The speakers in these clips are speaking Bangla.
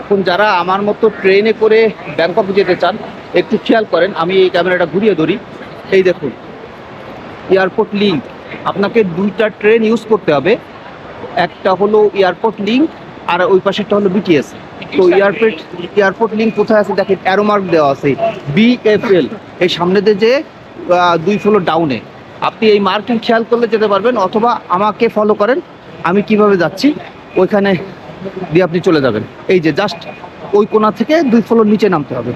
এখন যারা আমার মতো ট্রেনে করে ব্যাংকক যেতে চান একটু খেয়াল করেন আমি এই ক্যামেরাটা ঘুরিয়ে ধরি। এই দেখুন এয়ারপোর্ট লিঙ্ক আপনাকে দুইটা ট্রেন ইউজ করতে হবে। একটা হলো এয়ারপোর্ট লিঙ্ক আর ওই পাশেরটা হলো বিটিএস তো এয়ারপোর্ট এয়ারপোর্ট লিঙ্ক কোথায় আছে? দেখেন অ্যারো মার্ক দেওয়া আছে। বিএফএল এই সামনেতে যে দুই ফ্লোর ডাউনে আপনি এই মার্কিং খেয়াল করলে যেতে পারবেন অথবা আমাকে ফলো করেন আমি কীভাবে যাচ্ছি ওইখানে দিয়ে আপনি চলে যাবেন। এই যে জাস্ট ওই কোণা থেকে দুই ফ্লোর নিচে নামতে হবে।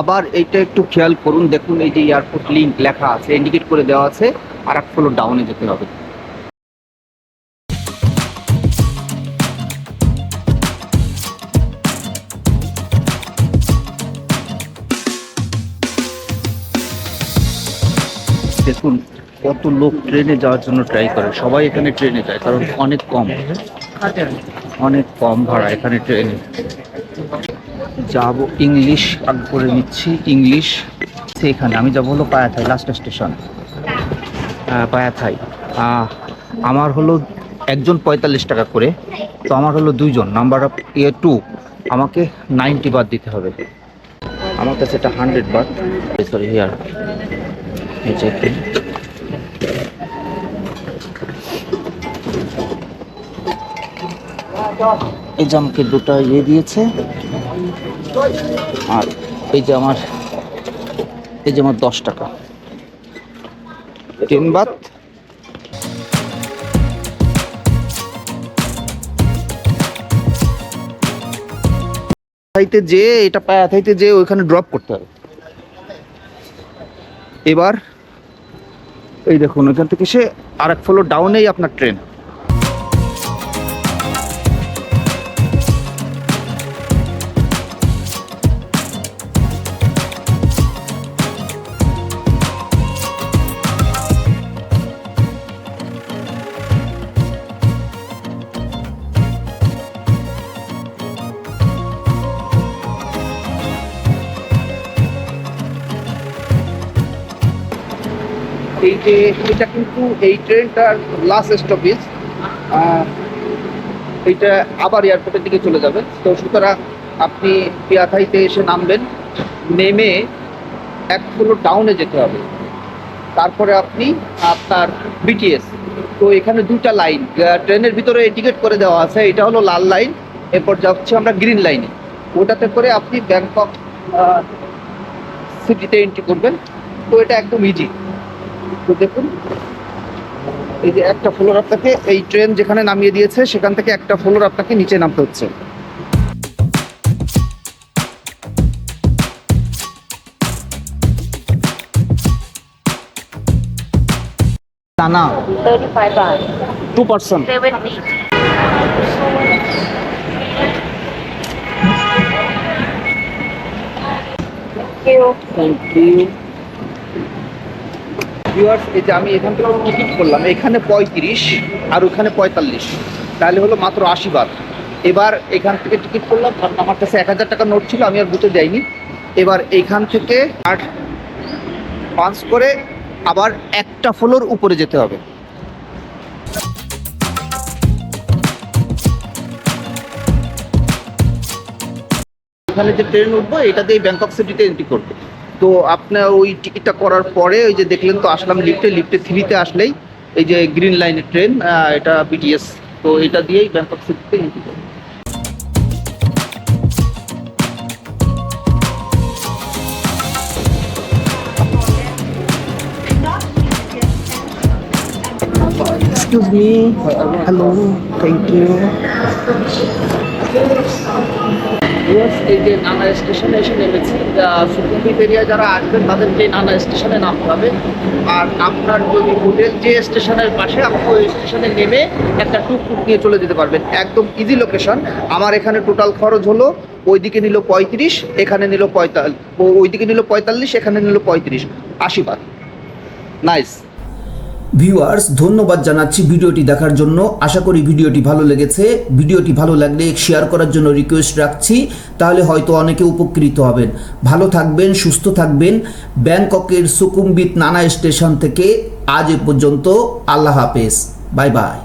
আবার এইটা একটু খেয়াল করুন, দেখুন এই যে এয়ারপোর্ট লিঙ্ক লেখা আছে ইন্ডিকেট করে দেওয়া আছে, আর এক ফ্লোর ডাউনে যেতে হবে। দেখুন, কত লোক ট্রেনে যাওয়ার জন্য ট্রাই করে। সবাই এখানে ট্রেনে যায়, কারণ অনেক কম। অনেক কম ভাড়া এখানে ট্রেনে। যাব ইংলিশ আগ করে নিচ্ছি ইংলিশ সেখানে আমি যাব হলো পায়াথাই লাস্ট স্টেশন পায়াথাই। আমার হলো একজন পঁয়তাল্লিশ টাকা করে, তো আমার হলো দুইজন। নাম্বার অফ এ টু আমাকে নাইনটি বাদ দিতে হবে। আমার কাছে এটা হান্ড্রেড বাদ সরি হিয়ার এই যে আমাকে দুটো ইয়ে দিয়েছে। আর এই যে আমার, এই যে আমার দশ টাকা। টেন বাত। থাইতে যে, এটা পায়া থাইতে যে, ওইখানে ড্রপ করতে হবে। এবার এই দেখুন ওইখান থেকে সে আর এক ফ্লোর ডাউনেই আপনার ট্রেন এই যে, এটা কিন্তু এই ট্রেনটার লাস্ট স্টপেজ এইটা আবার এয়ারপোর্টের দিকে চলে যাবে। তো সুতরাং আপনি পিয়াথাইতে এসে নামবেন, নেমে এক ফ্লোর ডাউনে যেতে হবে। তারপরে আপনি আপনার বিটিএস তো এখানে দুটা লাইন ট্রেনের ভিতরে টিকিট করে দেওয়া আছে, এটা হলো লাল লাইন এরপর যাচ্ছি আমরা গ্রিন লাইনে ওটাতে করে আপনি ব্যাংকক সিটিতে এন্ট্রি করবেন। তো এটা একদম ইজি তো দেখুন এই যে একটা ফ্লোর আপনাকে এই ট্রেন যেখানে নামিয়ে দিয়েছে সেখান থেকে একটা ফ্লোর আপনাকে নিচে নামতে হচ্ছে না না 35 baht. Two person 70. Thank you. Thank you viewers এই যে আমি এখান থেকে টিকিট করলাম, এখানে পঁয়ত্রিশ আর ওখানে পঁয়তাল্লিশ। তাহলে হলো মাত্র আশি বার। এবার এখান থেকে টিকিট করলাম কারণ আমার কাছে এক হাজার টাকা নোট ছিল, আমি আর বুঝতে যাইনি। এবার এইখান থেকে আট পাঁচ করে আবার একটা ফ্লোর উপরে যেতে হবে। এখানে যে ট্রেন উঠবো, এটা দিয়ে ব্যাংকক সিটিতে এন্ট্রি করবে। তো আপনার ওই টিকিটটা করার পরে ওই যে দেখলেন তো আসলাম লিফটে লিফটে থ্রিতে আসলেই এই যে গ্রিন লাইনের ট্রেন এটা বিটিএস তো এটা দিয়েই ব্যাংকক সিটিতে entry me hello thank you Yes, এই যে নানা স্টেশনে এসে নেমেছি সুকুমবিট এরিয়া যারা আসবেন তাদেরকে নানা স্টেশনে নামতে হবে। আর আপনার যদি হোটেল যে স্টেশনের পাশে, আপনি ওই স্টেশনে নেমে একটা টুকটুক নিয়ে চলে যেতে পারবেন। একদম ইজি লোকেশন আমার এখানে টোটাল খরচ হলো, ওইদিকে নিল পঁয়ত্রিশ, এখানে নিল পঁয়তাল্লিশ ওইদিকে নিল পঁয়তাল্লিশ, এখানে নিল পঁয়ত্রিশ। আশি বার নাইস ভিউয়ার্স, ধন্যবাদ জানাচ্ছি ভিডিওটি দেখার জন্য। আশা করি ভিডিওটি ভালো লেগেছে। ভিডিওটি ভালো লাগলে শেয়ার করার জন্য রিকোয়েস্ট রাখছি। তাহলে হয়তো অনেকে উপকৃত হবেন। ভালো থাকবেন, সুস্থ থাকবেন। ব্যাংককের সুকুম্বিত নানা স্টেশন থেকে আজ এ পর্যন্ত আল্লাহ হাফেজ। Bye bye.